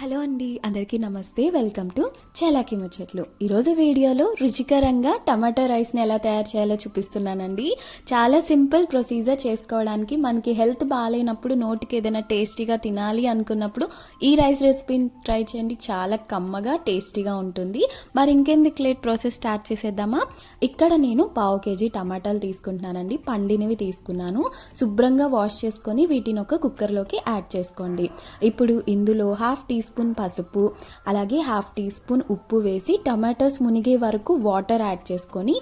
Hello అండి అందరికీ నమస్తే. వెల్కమ్ టు చలాకి ముచ్చట్లు. ఈరోజు వీడియోలో రుచికరంగా టమాటా రైస్ని ఎలా తయారు చేయాలో చూపిస్తున్నానండి. చాలా సింపుల్ ప్రొసీజర్ చేసుకోవడానికి మనకి హెల్త్ బాగాలేనప్పుడు నోటికి ఏదైనా టేస్టీగా తినాలి అనుకున్నప్పుడు ఈ రైస్ రెసిపీని ట్రై చేయండి. చాలా కమ్మగా టేస్టీగా ఉంటుంది. మరి ఇంకెందుకు లేట్ ప్రాసెస్ స్టార్ట్ చేసేద్దామా? ఇక్కడ నేను పావు కేజీ టమాటాలు తీసుకుంటున్నానండి. పండినవి తీసుకున్నాను. శుభ్రంగా వాష్ చేసుకొని వీటిని ఒక కుక్కర్లోకి యాడ్ చేసుకోండి. ఇప్పుడు ఇందులో హాఫ్ టీ స్పూన్ పసుపు అలాగే హాఫ్ టీ స్పూన్ ఉప్పు వేసి టమాటోస్ మునిగే వరకు వాటర్ యాడ్ చేసుకొని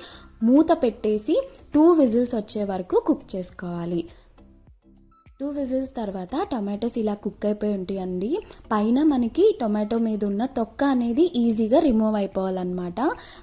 మూత పెట్టేసి టూ విజిల్స్ వచ్చే వరకు కుక్ చేసుకోవాలి. టూ విజిల్స్ తర్వాత టొమాటోస్ ఇలా కుక్ అయిపోయి ఉంటాయండి. పైన మనకి టొమాటో మీద ఉన్న తొక్క అనేది ఈజీగా రిమూవ్ అయిపోవాలన్నమాట.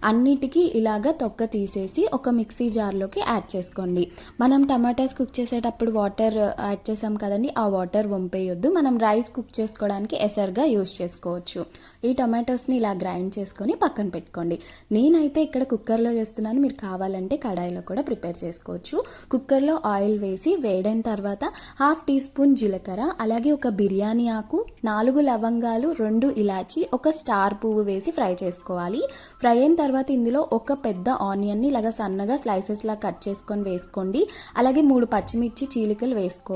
అన్నిటికీ ఇలాగ తొక్క తీసేసి ఒక మిక్సీ జార్లోకి యాడ్ చేసుకోండి. మనం టమాటోస్ కుక్ చేసేటప్పుడు వాటర్ యాడ్ చేసాం కదండి ఆ వాటర్ వంపేయొద్దు. మనం రైస్ కుక్ చేసుకోవడానికి ఎసర్గా యూజ్ చేసుకోవచ్చు. ఈ టొమాటోస్ని ఇలా గ్రైండ్ చేసుకొని పక్కన పెట్టుకోండి. నేనైతే ఇక్కడ కుక్కర్లో చేస్తున్నాను. మీరు కావాలంటే కడాయిలో కూడా ప్రిపేర్ చేసుకోవచ్చు. కుక్కర్లో ఆయిల్ వేసి వేడైన తర్వాత హాఫ్ టీ స్పూన్ జీలకర్ర అలాగే ఒక బిర్యానీ ఆకు నాలుగు లవంగాలు రెండు ఇలాచి ఒక స్టార్ పువ్వు వేసి ఫ్రై చేసుకోవాలి. ఫ్రై అయిన తర్వాత ఇందులో ఒక పెద్ద ఆనియన్ని ఇలాగ సన్నగా స్లైసెస్లా కట్ చేసుకొని వేసుకోండి. అలాగే మూడు పచ్చిమిర్చి చీలికలు వేసుకో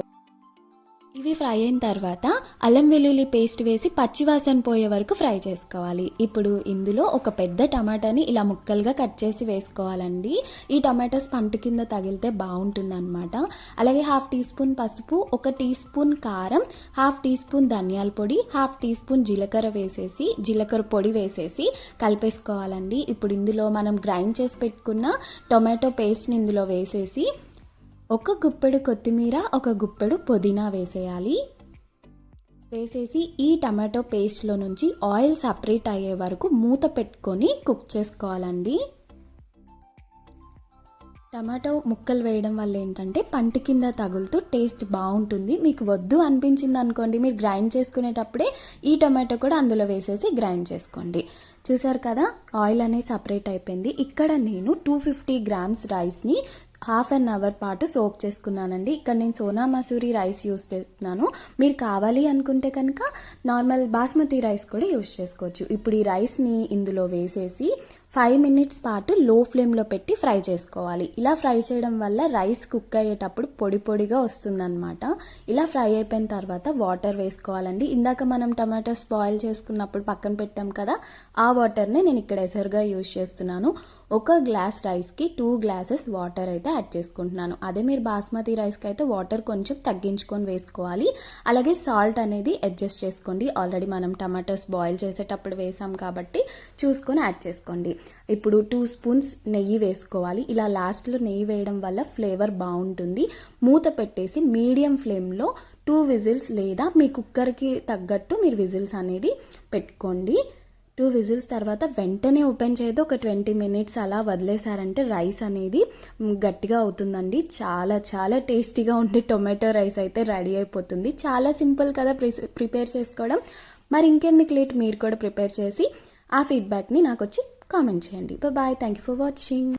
ఇవి ఫ్రై అయిన తర్వాత అల్లం వెల్లుల్లి పేస్ట్ వేసి పచ్చివాసన పోయే వరకు ఫ్రై చేసుకోవాలి. ఇప్పుడు ఇందులో ఒక పెద్ద టమాటాని ఇలా ముక్కలుగా కట్ చేసి వేసుకోవాలండి. ఈ టమాటోస్ పంట కింద తగిలితే బాగుంటుంది అనమాట అలాగే హాఫ్ టీ స్పూన్ పసుపు ఒక టీ స్పూన్ కారం హాఫ్ టీ స్పూన్ ధనియాల పొడి హాఫ్ టీ స్పూన్ జీలకర్ర వేసేసి జీలకర్ర పొడి వేసేసి కలిపేసుకోవాలండి. ఇప్పుడు ఇందులో మనం గ్రైండ్ చేసి పెట్టుకున్న టొమాటో పేస్ట్ని ఇందులో వేసేసి ఒక గుప్పెడు కొత్తిమీర ఒక గుప్పెడు పుదీనా వేసేయాలి. వేసేసి ఈ టమాటో పేస్ట్లో నుంచి ఆయిల్ సపరేట్ అయ్యే వరకు మూత పెట్టుకొని కుక్ చేసుకోవాలండి. టమాటో ముక్కలు వేయడం వల్ల ఏంటంటే పంట కింద తగులుతూ టేస్ట్ బాగుంటుంది. మీకు వద్దు అనిపించింది అనుకోండి మీరు గ్రైండ్ చేసుకునేటప్పుడే ఈ టమాటో కూడా అందులో వేసేసి గ్రైండ్ చేసుకోండి. చూసారు కదా ఆయిల్ అనేది సపరేట్ అయిపోయింది. ఇక్కడ నేను టూ ఫిఫ్టీ గ్రామ్స్ రైస్ని హాఫ్ అన్ అవర్ పాటు సోక్ చేసుకున్నానండి. ఇక్కడ నేను సోనా మసూరి రైస్ యూస్ చేస్తున్నాను. మీరు కావాలి అనుకుంటే కనుక నార్మల్ బాస్మతి రైస్ కూడా యూస్ చేసుకోవచ్చు. ఇప్పుడు ఈ రైస్ని ఇందులో వేసేసి ఫైవ్ మినిట్స్ పాటు లో ఫ్లేమ్లో పెట్టి ఫ్రై చేసుకోవాలి. ఇలా ఫ్రై చేయడం వల్ల రైస్ కుక్ అయ్యేటప్పుడు పొడి పొడిగా వస్తుందన్నమాట. ఇలా ఫ్రై అయిపోయిన తర్వాత వాటర్ వేసుకోవాలండి. ఇందాక మనం టమాటోస్ బాయిల్ చేసుకున్నప్పుడు పక్కన పెట్టాం కదా ఆ వాటర్ని నేను ఇక్కడ ఎసరుగా యూజ్ చేస్తున్నాను. ఒక గ్లాస్ రైస్కి టూ గ్లాసెస్ వాటర్ అయితే యాడ్ చేసుకుంటున్నాను. అదే మీరు బాస్మతి రైస్కి అయితే వాటర్ కొంచెం తగ్గించుకొని వేసుకోవాలి. అలాగే సాల్ట్ అనేది అడ్జస్ట్ చేసుకోండి. ఆల్రెడీ మనం టమాటోస్ బాయిల్ చేసేటప్పుడు వేసాం కాబట్టి చూసుకొని యాడ్ చేసుకోండి. ఇప్పుడు టూ స్పూన్స్ నెయ్యి వేసుకోవాలి. ఇలా లాస్ట్లో నెయ్యి వేయడం వల్ల ఫ్లేవర్ బాగుంటుంది. మూత పెట్టేసి మీడియం ఫ్లేమ్లో టూ విజిల్స్ లేదా మీ కుక్కర్కి తగ్గట్టు మీరు విజిల్స్ అనేది పెట్టుకోండి. టూ విజిల్స్ తర్వాత వెంటనే ఓపెన్ చేయదు ఒక ట్వంటీ మినిట్స్ అలా వదిలేసారంటే రైస్ అనేది గట్టిగా అవుతుందండి. చాలా చాలా టేస్టీగా ఉండే టొమాటో రైస్ అయితే రెడీ అయిపోతుంది. చాలా సింపుల్ కదా ప్రిపేర్ చేసుకోవడం. మరి ఇంకెందుకు లేట్? మీరు కూడా ప్రిపేర్ చేసి ఆ ఫీడ్బ్యాక్ని నాకు వచ్చి కామెంట్ చేయండి bye thank you for watching